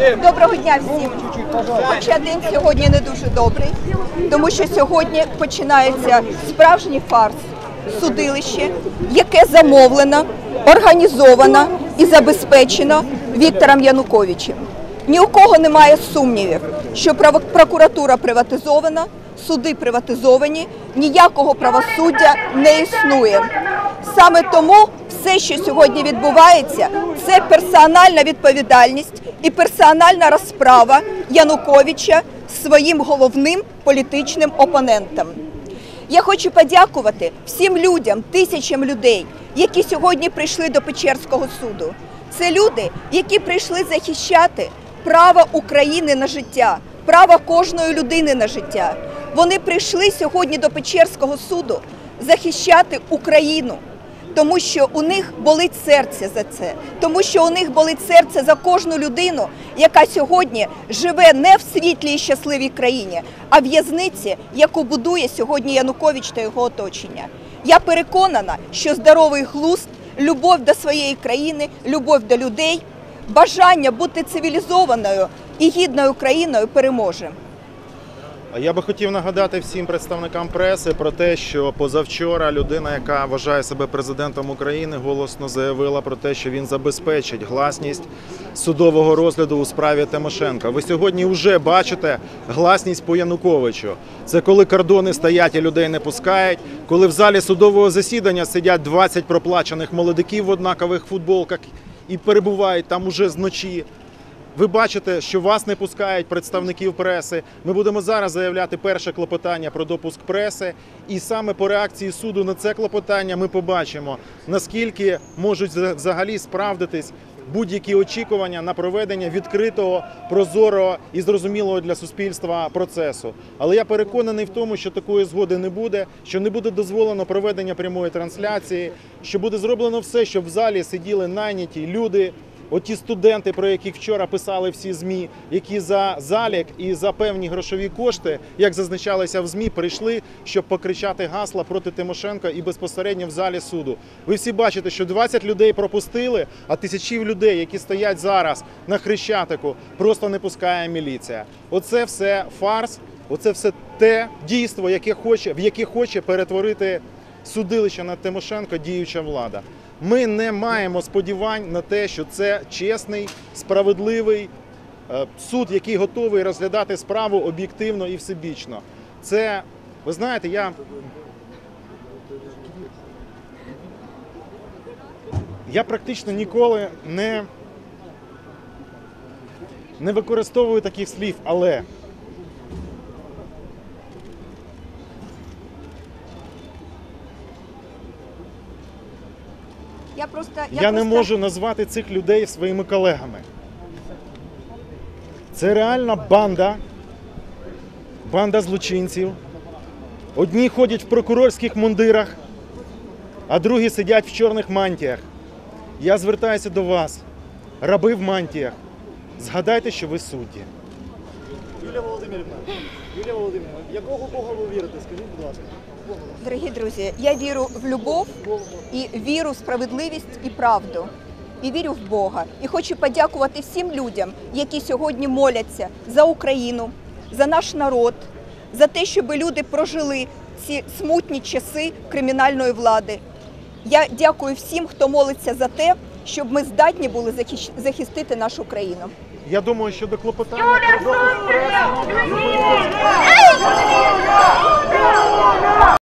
Доброго дня всім. Хоча день сьогодні не дуже добрий, тому що сьогодні починається справжній фарс судилище, яке замовлено, організовано і забезпечено Віктором Януковичем. Ні у кого немає сумнівів, що прокуратура приватизована, суди приватизовані, ніякого правосуддя не існує. Саме тому все, що сьогодні відбувається, це персональна відповідальність і персональна розправа Януковича з своїм головним політичним опонентом. Я хочу подякувати всім людям, тисячам людей, які сьогодні прийшли до Печерського суду. Це люди, які прийшли захищати право України на життя, право кожної людини на життя. Вони прийшли сьогодні до Печерського суду захищати Україну. Тому що у них болить серце за це, тому що у них болить серце за кожну людину, яка сьогодні живе не в світлій і щасливій країні, а в в'язниці, яку будує сьогодні Янукович та його оточення. Я переконана, що здоровий глузд, любов до своєї країни, любов до людей, бажання бути цивілізованою і гідною країною переможе. Я би хотів нагадати всім представникам преси про те, що позавчора людина, яка вважає себе президентом України, голосно заявила про те, що він забезпечить гласність судового розгляду у справі Тимошенка. Ви сьогодні вже бачите гласність по Януковичу. Це коли кордони стоять і людей не пускають, коли в залі судового засідання сидять 20 проплачених молодиків в однакових футболках і перебувають там уже зночі. Ви бачите, що вас не пускають представників преси. Ми будемо зараз заявляти перше клопотання про допуск преси, і саме по реакції суду на це клопотання ми побачимо, наскільки можуть вза- взагалі справдитись будь-які очікування на проведення відкритого, прозорого і зрозумілого для суспільства процесу. Але я переконаний в тому, що такої згоди не буде, що не буде дозволено проведення прямої трансляції, що буде зроблено все, щоб в залі сиділи найняті люди. Оті студенти, про яких вчора писали всі змі, які за залік і за певні грошові кошти, як зазначалося в змі, прийшли, щоб покричати гасла проти Тимошенка і безпосередньо в залі суду. Ви всі бачите, що 20 людей пропустили, а тисячів людей, які стоять зараз на хрещатику, просто не пускає міліція. Оце все фарс, оце все те дійство, яке хоче, в яке хоче перетворити судилище над Тимошенко діюча влада. Ми не маємо сподівань на те, що це чесний, справедливий е, суд, який готовий розглядати справу об'єктивно і всебічно. Це, ви знаєте, я. Я практично ніколи не, не використовую таких слів, але Я просто Я, не просто- можу назвати цих людей своїми колегами. Це реальна банда, банда злочинців. Одні ходять в прокурорських мундирах, а другі сидять в чорних мантіях. Я звертаюся до вас, раби в мантіях. Згадайте, що ви судді. Юлія Володимирівна, Юлія Володимирівна, якого Бога ви вірите? Скажіть, будь ласка. Дорогі друзі, я вірю в любов і віру в справедливість і правду. І вірю в Бога. І хочу подякувати всім людям, які сьогодні моляться за Україну, за наш народ, за те, щоб люди прожили ці смутні часи кримінальної влади. Я дякую всім, хто молиться за те, щоб ми здатні були захистити нашу країну. Я думаю, що до клопотання про.